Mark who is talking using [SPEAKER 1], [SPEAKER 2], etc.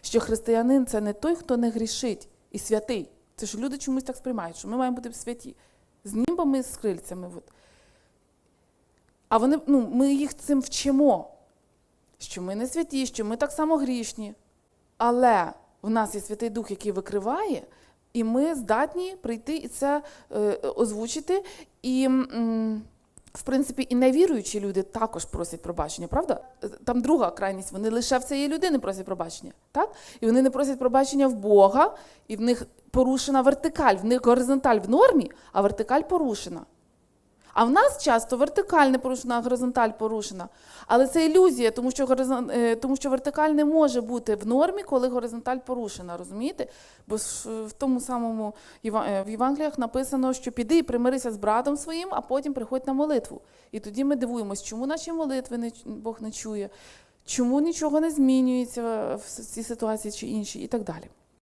[SPEAKER 1] що християнин це не той, хто не грішить і святий. Це ж люди чомусь так сприймають, що ми маємо бути святі. З німбами, з крильцями. От. А вони, ну, ми їх цим вчимо, що ми не святі, що ми так само грішні. Але в нас є Святий Дух, який викриває, і ми здатні прийти і це е, озвучити. І, м, в принципі, і невіруючі люди також просять пробачення, правда? Там друга крайність, вони лише в цієї людини просять пробачення. Так? І вони не просять пробачення в Бога, і в них порушена вертикаль, в них горизонталь в нормі, а вертикаль порушена. А в нас часто вертикаль не порушена, а горизонталь порушена. Але це ілюзія, тому що, горизон... е, тому що вертикаль не може бути в нормі, коли горизонталь порушена. Розумієте? Бо е, в тому самому е, в Євангеліях написано, що піди і примирися з братом своїм, а потім приходь на молитву. І тоді ми дивуємось, чому наші молитви не, Бог не чує, чому нічого не змінюється в цій ситуації чи іншій, і так далі.